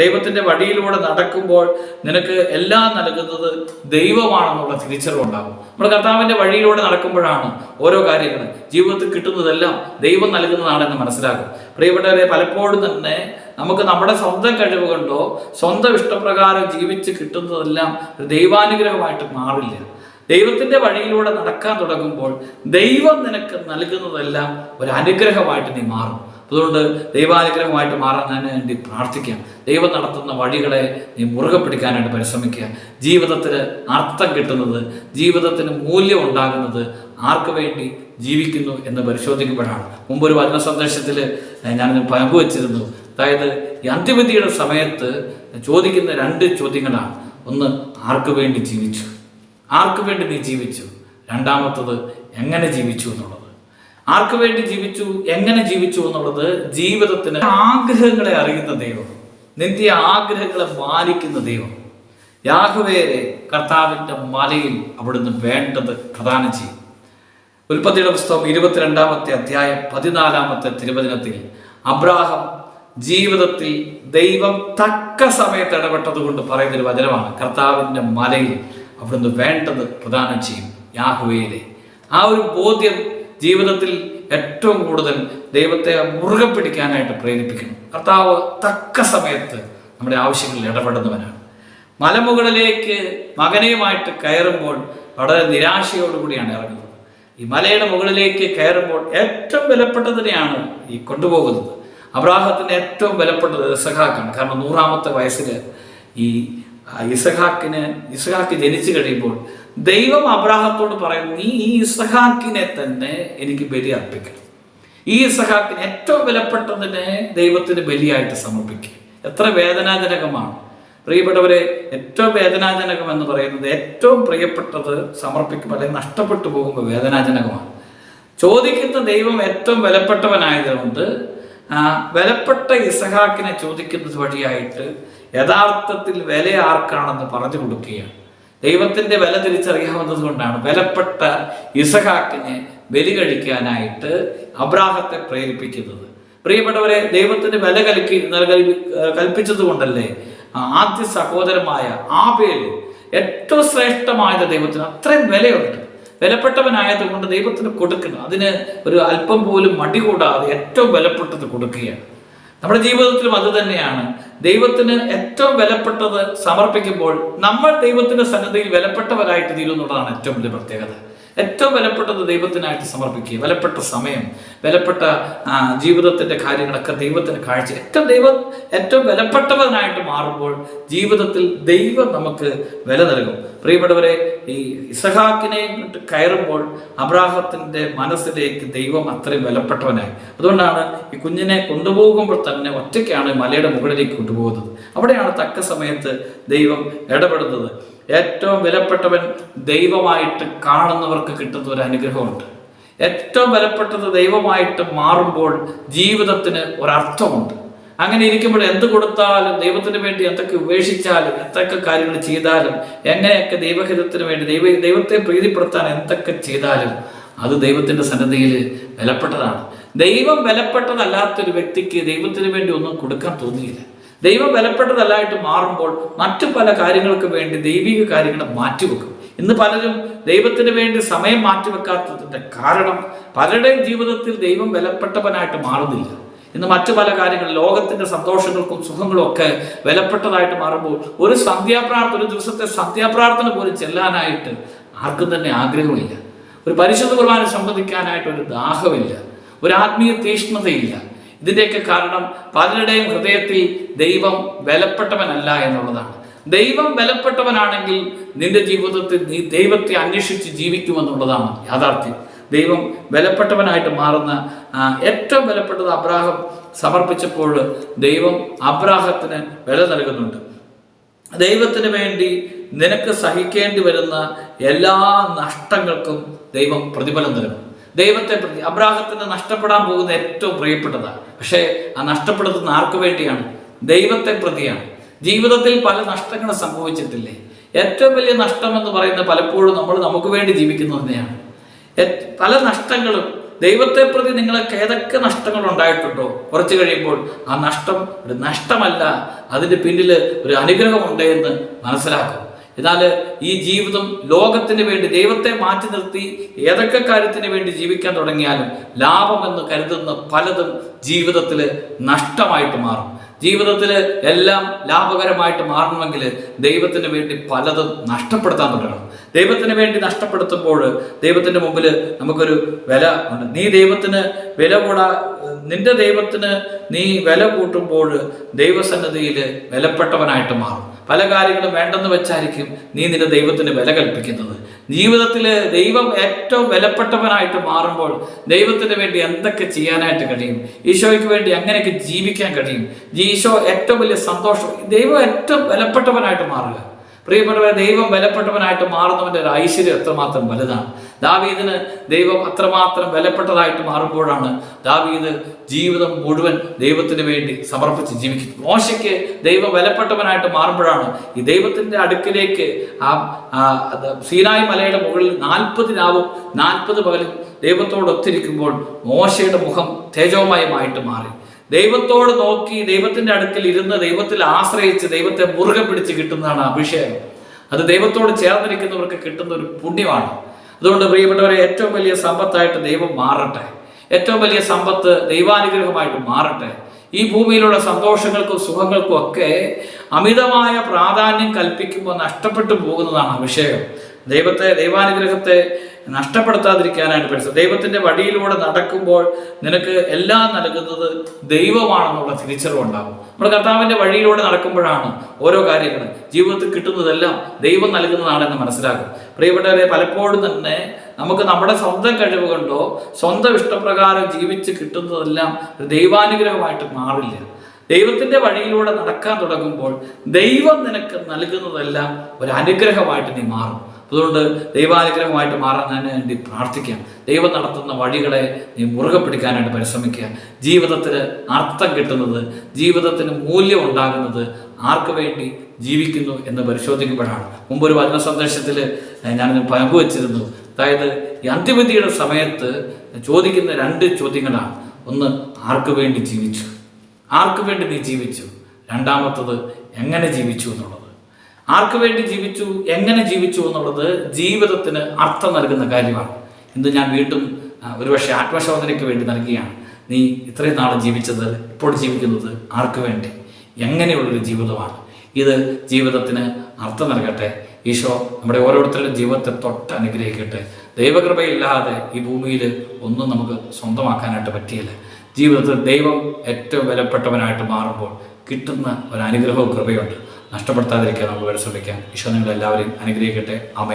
ദൈവത്തിന്റെ വഴിയിലൂടെ നടക്കുമ്പോൾ നിനക്ക് എല്ലാം നൽകുന്നത് ദൈവമാണെന്നുള്ള തിരിച്ചറിവുണ്ടാകും നമ്മൾ കർത്താവിന്റെ വഴിയിലൂടെ നടക്കുമ്പോഴാണ് ഓരോ കാര്യങ്ങൾ ജീവിതത്തിൽ കിട്ടുന്നതെല്ലാം ദൈവം നൽകുന്നതാണെന്ന് മനസ്സിലാക്കും പ്രിയപ്പെട്ടവരെ പലപ്പോഴും തന്നെ നമുക്ക് നമ്മുടെ സ്വന്തം കഴിവ് കൊണ്ടോ സ്വന്തം ഇഷ്ടപ്രകാരം ജീവിച്ച് കിട്ടുന്നതെല്ലാം ദൈവാനുഗ്രഹമായിട്ട് മാറില്ല. ദൈവത്തിന്റെ വഴിയിലൂടെ നടക്കാൻ തുടങ്ങുമ്പോൾ ദൈവം നിനക്ക് നൽകുന്നതെല്ലാം ഒരു അനുഗ്രഹമായിട്ട് നീ മാറും. അതുകൊണ്ട് ദൈവാനുഗ്രഹമായിട്ട് മാറാനതിന് വേണ്ടി പ്രാർത്ഥിക്കാം. ദൈവം നടത്തുന്ന വഴികളെ നീ മുറുകെ പിടിക്കാനായിട്ട് പരിശ്രമിക്കുക. ജീവിതത്തിന് അർത്ഥം കിട്ടുന്നത് ജീവിതത്തിന് മൂല്യം ഉണ്ടാകുന്നത് ആർക്ക് വേണ്ടി ജീവിക്കുന്നു എന്ന് പരിശോധിക്കുമ്പോഴാണ്. മുമ്പ് ഒരു വചന സന്ദേശത്തിൽ ഞാനിത് പങ്കുവച്ചിരുന്നു അതായത് ഈ അന്ത്യവിധിയുടെ സമയത്ത് ചോദിക്കുന്ന രണ്ട് ചോദ്യങ്ങളാണ്. ഒന്ന് ആർക്ക് വേണ്ടി ജീവിച്ചു? ആർക്ക് വേണ്ടി നീ ജീവിച്ചു? രണ്ടാമത്തത് എങ്ങനെ ജീവിച്ചു എന്നുള്ളത്. ആർക്ക് വേണ്ടി ജീവിച്ചു? എങ്ങനെ ജീവിച്ചു എന്നുള്ളത് ജീവിതത്തിന് ആഗ്രഹങ്ങളെ അറിയുന്ന ദൈവം. നിന്റെ ആഗ്രഹങ്ങളെ മാനിക്കുന്ന ദൈവം. യാഹുവേരെ കർത്താവിന്റെ മലയിൽ അവിടുന്ന് വേണ്ടത് പ്രദാനം ചെയ്യും. ഉൽപ്പത്തിയുടെ പുസ്തകം ഇരുപത്തിരണ്ടാമത്തെ അധ്യായം പതിനാലാമത്തെ തിരുവചനത്തിൽ അബ്രാഹം ജീവിതത്തിൽ ദൈവം തക്ക സമയത്ത് ഇടപെട്ടത് കൊണ്ട് പറയുന്നൊരു വചനമാണ് കർത്താവിന്റെ മലയിൽ അവിടുന്ന് വേണ്ടത് പ്രദാനം ചെയ്യും യാഹുവേരെ. ആ ഒരു ബോധ്യം ജീവിതത്തിൽ ഏറ്റവും കൂടുതൽ ദൈവത്തെ മുറുകെ പിടിക്കാനായിട്ട് പ്രേരിപ്പിക്കണം കർത്താവ് തക്ക സമയത്ത് നമ്മുടെ ആവശ്യങ്ങളിൽ ഇടപെടുന്നവനാണ്. മലമുകളിലേക്ക് മകനെയുമായിട്ട് കയറുമ്പോൾ വളരെ നിരാശയോടുകൂടിയാണ് ഇറങ്ങുന്നത്. ഈ മലയുടെ മുകളിലേക്ക് കയറുമ്പോൾ ഏറ്റവും വിലപ്പെട്ടതിനെയാണ് ഈ കൊണ്ടുപോകുന്നത്. അബ്രാഹത്തിന് ഏറ്റവും വിലപ്പെട്ടത് സഹാക്കാണ് കാരണം നൂറാമത്തെ വയസ്സിൽ ഈ ഇസഹാക്കിന് ഇസഹാക്ക് ജനിച്ചു കഴിയുമ്പോൾ ദൈവം അബ്രാഹത്തോട് പറയുന്നു നീ ഈ ഇസഹാക്കിനെ തന്നെ എനിക്ക് ബലി അർപ്പിക്കണം ഈ ഇസഹാക്കിന് ഏറ്റവും വിലപ്പെട്ടതിനെ ദൈവത്തിന് ബലിയായിട്ട് സമർപ്പിക്കുക എത്ര വേദനാജനകമാണ്. പ്രിയപ്പെട്ടവരെ ഏറ്റവും വേദനാജനകം എന്ന് പറയുന്നത് ഏറ്റവും പ്രിയപ്പെട്ടത് സമർപ്പിക്കുമ്പോൾ അല്ലെങ്കിൽ നഷ്ടപ്പെട്ടു പോകുമ്പോൾ വേദനാജനകമാണ്. ചോദിക്കുന്ന ദൈവം ഏറ്റവും വിലപ്പെട്ടവനായതുകൊണ്ട് വിലപ്പെട്ട ഇസഹാക്കിനെ ചോദിക്കുന്നത് വഴിയായിട്ട് യഥാർത്ഥത്തിൽ വില ആർക്കാണെന്ന് പറഞ്ഞു കൊടുക്കുകയാണ്. ദൈവത്തിന്റെ വില തിരിച്ചറിയാവുന്നത് കൊണ്ടാണ് വിലപ്പെട്ട ഇസഹാക്കിനെ ബലി കഴിക്കാനായിട്ട് അബ്രാഹത്തെ പ്രേരിപ്പിക്കുന്നത്. പ്രിയപ്പെട്ടവരെ ദൈവത്തിന് വില കൽക്കി കൽപ്പിച്ചത് കൊണ്ടല്ലേ ആദ്യ സഹോദരമായ ആബേൽ ഏറ്റവും ശ്രേഷ്ഠമായത് ദൈവത്തിന് അത്രയും വിലയുണ്ട്. വിലപ്പെട്ടവനായത് കൊണ്ട് ദൈവത്തിന് കൊടുക്കണം അതിന് ഒരു അല്പം പോലും മടി കൂടാതെ ഏറ്റവും വിലപ്പെട്ടത് കൊടുക്കുകയാണ്. നമ്മുടെ ജീവിതത്തിലും അത് തന്നെയാണ്. ദൈവത്തിന് ഏറ്റവും വിലപ്പെട്ടത് സമർപ്പിക്കുമ്പോൾ നമ്മൾ ദൈവത്തിന്റെ സന്നദ്ധയിൽ വിലപ്പെട്ടവരായിട്ട് തീരുന്നതാണ് ഏറ്റവും വലിയ പ്രത്യേകത. ഏറ്റവും വിലപ്പെട്ടത് ദൈവത്തിനായിട്ട് സമർപ്പിക്കുക. വിലപ്പെട്ട സമയം വിലപ്പെട്ട ജീവിതത്തിന്റെ കാര്യങ്ങളൊക്കെ ദൈവത്തിന് കാഴ്ച. ഏറ്റവും ദൈവം ഏറ്റവും വിലപ്പെട്ടവനായിട്ട് മാറുമ്പോൾ ജീവിതത്തിൽ ദൈവം നമുക്ക് വില നൽകും. പ്രിയപ്പെട്ടവരെ ഈ ഇസഹാക്കിനെ കയറുമ്പോൾ അബ്രാഹത്തിന്റെ മനസ്സിലേക്ക് ദൈവം അത്രയും വിലപ്പെട്ടവനായി. അതുകൊണ്ടാണ് ഈ കുഞ്ഞിനെ കൊണ്ടുപോകുമ്പോൾ തന്നെ ഒറ്റയ്ക്കാണ് മലയുടെ മുകളിലേക്ക് കൊണ്ടുപോകുന്നത്. അവിടെയാണ് തക്ക സമയത്ത് ദൈവം ഇടപെടുന്നത്. ഏറ്റവും വിലപ്പെട്ടവൻ ദൈവമായിട്ട് കാണുന്നവർക്ക് കിട്ടുന്ന ഒരു അനുഗ്രഹമുണ്ട്. ഏറ്റവും വിലപ്പെട്ടത് ദൈവമായിട്ട് മാറുമ്പോൾ ജീവിതത്തിന് ഒരർത്ഥമുണ്ട്. അങ്ങനെ ഇരിക്കുമ്പോൾ എന്ത് കൊടുത്താലും ദൈവത്തിന് വേണ്ടി എന്തൊക്കെ ഉപേക്ഷിച്ചാലും എന്തൊക്കെ കാര്യങ്ങൾ ചെയ്താലും എങ്ങനെയൊക്കെ ദൈവഹിതത്തിന് വേണ്ടി ദൈവ ദൈവത്തെ പ്രീതിപ്പെടുത്താൻ എന്തൊക്കെ ചെയ്താലും അത് ദൈവത്തിന്റെ സന്നദ്ധയിൽ വിലപ്പെട്ടതാണ് ദൈവം വിലപ്പെട്ടതല്ലാത്തൊരു വ്യക്തിക്ക് ദൈവത്തിന് വേണ്ടി ഒന്നും കൊടുക്കാൻ തോന്നിയില്ല. ദൈവം വിലപ്പെട്ടതല്ലായിട്ട് മാറുമ്പോൾ മറ്റു പല കാര്യങ്ങൾക്ക് വേണ്ടി ദൈവിക കാര്യങ്ങൾ മാറ്റിവെക്കും. ഇന്ന് പലരും ദൈവത്തിന് വേണ്ടി സമയം മാറ്റിവെക്കാത്തതിന്റെ കാരണം പലരുടെയും ജീവിതത്തിൽ ദൈവം വിലപ്പെട്ടവനായിട്ട് മാറുന്നില്ല. ഇന്ന് മറ്റു പല കാര്യങ്ങൾ ലോകത്തിന്റെ സന്തോഷങ്ങൾക്കും സുഖങ്ങളും ഒക്കെ വിലപ്പെട്ടതായിട്ട് മാറുമ്പോൾ ഒരു സന്ധ്യാപ്രാർത്ഥന ഒരു ദിവസത്തെ സന്ധ്യാപ്രാർത്ഥന പോലും ചെല്ലാനായിട്ട് ആർക്കും തന്നെ ആഗ്രഹമില്ല. ഒരു പരിശുദ്ധ കുർബാന സംബന്ധിക്കാനായിട്ട് ഒരു ദാഹമില്ല. ഒരു ആത്മീയ തീഷ്ണതയില്ല. ഇതിന്റെയൊക്കെ കാരണം പലരുടെയും ഹൃദയത്തിൽ ദൈവം വിലപ്പെട്ടവനല്ല എന്നുള്ളതാണ്. ദൈവം ബലപ്പെട്ടവനാണെങ്കിൽ നിന്റെ ജീവിതത്തിൽ നീ ദൈവത്തെ അന്വേഷിച്ച് ജീവിക്കുമെന്നുള്ളതാണ് യാഥാർത്ഥ്യം. ദൈവം ബലപ്പെട്ടവനായിട്ട് മാറുന്ന ഏറ്റവും ബലപ്പെട്ടത് അബ്രാഹം സമർപ്പിച്ചപ്പോൾ ദൈവം അബ്രാഹത്തിന് വില നൽകുന്നുണ്ട്. ദൈവത്തിന് വേണ്ടി നിനക്ക് സഹിക്കേണ്ടി വരുന്ന എല്ലാ നഷ്ടങ്ങൾക്കും ദൈവം പ്രതിഫലം നൽകും. ദൈവത്തെ പ്രതി അബ്രാഹത്തിന് നഷ്ടപ്പെടാൻ പോകുന്ന ഏറ്റവും പ്രിയപ്പെട്ടതാണ്. പക്ഷേ ആ നഷ്ടപ്പെടുത്തുന്ന ആർക്ക് വേണ്ടിയാണ്? ദൈവത്തെ പ്രതിയാണ്. ജീവിതത്തിൽ പല നഷ്ടങ്ങൾ സംഭവിച്ചിട്ടില്ലേ? ഏറ്റവും വലിയ നഷ്ടം എന്ന് പറയുന്നത് പലപ്പോഴും നമ്മൾ നമുക്ക് വേണ്ടി ജീവിക്കുന്നു തന്നെയാണ്. പല നഷ്ടങ്ങളും ദൈവത്തെ പ്രതി നിങ്ങൾക്ക് ഏതൊക്കെ നഷ്ടങ്ങൾ ഉണ്ടായിട്ടുണ്ടോ? കുറച്ച് കഴിയുമ്പോൾ ആ നഷ്ടം ഒരു നഷ്ടമല്ല അതിന്റെ പിന്നിൽ ഒരു അനുഗ്രഹമുണ്ട് എന്ന് മനസ്സിലാക്കും. എന്നാൽ ഈ ജീവിതം ലോകത്തിന് വേണ്ടി ദൈവത്തെ മാറ്റി നിർത്തി ഏതൊക്കെ കാര്യത്തിന് വേണ്ടി ജീവിക്കാൻ തുടങ്ങിയാലും ലാഭമെന്ന് കരുതുന്ന പലതും ജീവിതത്തിൽ നഷ്ടമായിട്ട് മാറും. ജീവിതത്തിൽ എല്ലാം ലാഭകരമായിട്ട് മാറണമെങ്കിൽ ദൈവത്തിന് വേണ്ടി പലതും നഷ്ടപ്പെടുത്താൻ തുടങ്ങണം ദൈവത്തിന് വേണ്ടി നഷ്ടപ്പെടുത്തുമ്പോൾ ദൈവത്തിന്റെ മുമ്പിൽ നമുക്കൊരു വില ഉണ്ട്. നീ ദൈവത്തിന് വില കൂടാ നിന്റെ ദൈവത്തിന് നീ വില കൂട്ടുമ്പോൾ ദൈവസന്നദ്ധിയിൽ വിലപ്പെട്ടവനായിട്ട് മാറും. പല കാര്യങ്ങളും വേണ്ടെന്ന് വെച്ചായിരിക്കും നീ നിന്റെ ദൈവത്തിന് വില കൽപ്പിക്കുന്നത്. ജീവിതത്തിൽ ദൈവം ഏറ്റവും വിലപ്പെട്ടവനായിട്ട് മാറുമ്പോൾ ദൈവത്തിന് വേണ്ടി എന്തൊക്കെ ചെയ്യാനായിട്ട് കഴിയും? ഈശോയ്ക്ക് വേണ്ടി അങ്ങനെയൊക്കെ ജീവിക്കാൻ കഴിയും. ഈശോ ഏറ്റവും വലിയ സന്തോഷം ദൈവം ഏറ്റവും വിലപ്പെട്ടവനായിട്ട് മാറുക. പ്രിയപ്പെട്ടവരെ ദൈവം വിലപ്പെട്ടവനായിട്ട് മാറുന്നവന്റെ ഒരു ഐശ്വര്യം എത്രമാത്രം വലുതാണ്. ദാവീദിന് ദൈവം അത്രമാത്രം വിലപ്പെട്ടതായിട്ട് മാറുമ്പോഴാണ് ദാവീദ് ജീവിതം മുഴുവൻ ദൈവത്തിന് വേണ്ടി സമർപ്പിച്ച് ജീവിക്കുന്നത്. മോശയ്ക്ക് ദൈവം വിലപ്പെട്ടവനായിട്ട് മാറുമ്പോഴാണ് ഈ ദൈവത്തിന്റെ അടുക്കിലേക്ക് ആ സീനായ് മലയുടെ മുകളിൽ നാൽപ്പത് രാവും നാൽപ്പത് പകലും ദൈവത്തോട് ഒത്തിരിക്കുമ്പോൾ മോശയുടെ മുഖം തേജോമയമായിട്ട് മാറി. ദൈവത്തോട് നോക്കി ദൈവത്തിന്റെ അടുക്കൽ ഇരുന്ന് ദൈവത്തിൽ ആശ്രയിച്ച് ദൈവത്തെ മുറുകെ പിടിച്ച് കിട്ടുന്നതാണ് അഭിഷേകം. അത് ദൈവത്തോട് ചേർന്നിരിക്കുന്നവർക്ക് കിട്ടുന്ന ഒരു പുണ്യമാണ്. അതുകൊണ്ട് പ്രിയപ്പെട്ടവരെ ഏറ്റവും വലിയ സമ്പത്തായിട്ട് ദൈവം മാറട്ടെ. ഏറ്റവും വലിയ സമ്പത്ത് ദൈവാനുഗ്രഹമായിട്ട് മാറട്ടെ. ഈ ഭൂമിയിലുള്ള സന്തോഷങ്ങൾക്കും സുഖങ്ങൾക്കും ഒക്കെ അമിതമായ പ്രാധാന്യം കൽപ്പിക്കുമ്പോൾ നഷ്ടപ്പെട്ടു പോകുന്നതാണ് അഭിഷേകം ദൈവത്തെ ദൈവാനുഗ്രഹത്തെ നഷ്ടപ്പെടുത്താതിരിക്കാനായിട്ട് പഠിച്ചത് ദൈവത്തിന്റെ വഴിയിലൂടെ നടക്കുമ്പോൾ നിനക്ക് എല്ലാം നൽകുന്നത് ദൈവമാണെന്നുള്ള തിരിച്ചറിവുണ്ടാകും നമ്മൾ കർത്താവിന്റെ വഴിയിലൂടെ നടക്കുമ്പോഴാണ് ഓരോ കാര്യങ്ങൾ ജീവിതത്തിൽ കിട്ടുന്നതെല്ലാം ദൈവം നൽകുന്നതാണെന്ന് മനസ്സിലാക്കും പ്രിയപ്പെട്ടവരെ പലപ്പോഴും തന്നെ നമുക്ക് നമ്മുടെ സ്വന്തം കഴിവ് കൊണ്ടോ സ്വന്തം ഇഷ്ടപ്രകാരം ജീവിച്ച് കിട്ടുന്നതെല്ലാം ദൈവാനുഗ്രഹമായിട്ട് മാറില്ല. ദൈവത്തിന്റെ വഴിയിലൂടെ നടക്കാൻ തുടങ്ങുമ്പോൾ ദൈവം നിനക്ക് നൽകുന്നതെല്ലാം ഒരു അനുഗ്രഹമായിട്ട് നീ മാറും. അതുകൊണ്ട് ദൈവാനുഗ്രഹമായിട്ട് മാറാൻ വേണ്ടി പ്രാർത്ഥിക്കാം. ദൈവം നടത്തുന്ന വഴികളെ നീ മുറുകെ പിടിക്കാനായിട്ട് പരിശ്രമിക്കുക. ജീവിതത്തിന് അർത്ഥം കിട്ടുന്നത് ജീവിതത്തിന് മൂല്യം ഉണ്ടാകുന്നത് ആർക്ക് വേണ്ടി ജീവിക്കുന്നു എന്ന് പരിശോധിക്കുമ്പോഴാണ്. മുമ്പ് ഒരു വചന സന്ദേശത്തിൽ ഞാൻ പങ്കുവച്ചിരുന്നു അതായത് ഈ അന്ത്യവിധിയുടെ സമയത്ത് ചോദിക്കുന്ന രണ്ട് ചോദ്യങ്ങളാണ്. ഒന്ന് ആർക്ക് വേണ്ടി ജീവിച്ചു? ആർക്ക് വേണ്ടി നീ ജീവിച്ചു? രണ്ടാമത്തത് എങ്ങനെ ജീവിച്ചു എന്നുള്ളത്. ആർക്ക് വേണ്ടി ജീവിച്ചു എങ്ങനെ ജീവിച്ചു എന്നുള്ളത് ജീവിതത്തിന് അർത്ഥം നൽകുന്ന കാര്യമാണ്. ഇന്ന് ഞാൻ വീണ്ടും ഒരുപക്ഷെ ആത്മശോധനയ്ക്ക് വേണ്ടി നൽകുകയാണ്. നീ ഇത്രയും നാൾ ജീവിച്ചത് ഇപ്പോൾ ജീവിക്കുന്നത് ആർക്കു വേണ്ടി? എങ്ങനെയുള്ളൊരു ജീവിതമാണ്? ഇത് ജീവിതത്തിന് അർത്ഥം നൽകട്ടെ. ഈശോ നമ്മുടെ ഓരോരുത്തരുടെ ജീവിതത്തെ തൊട്ട് അനുഗ്രഹിക്കട്ടെ. ദൈവകൃപയില്ലാതെ ഈ ഭൂമിയിൽ ഒന്നും നമുക്ക് സ്വന്തമാക്കാനായിട്ട് പറ്റിയില്ല. ജീവിതത്തിൽ ദൈവം ഏറ്റവും വിലപ്പെട്ടവനായിട്ട് മാറുമ്പോൾ കിട്ടുന്ന ഒരു അനുഗ്രഹവും കൃപയുണ്ട്. നഷ്ടപ്പെടുത്താതിരിക്കാൻ നമുക്ക് പരിശ്രമിക്കാം. ഈശോ നിങ്ങളെല്ലാവരെയും അനുഗ്രഹിക്കട്ടെ. അമേ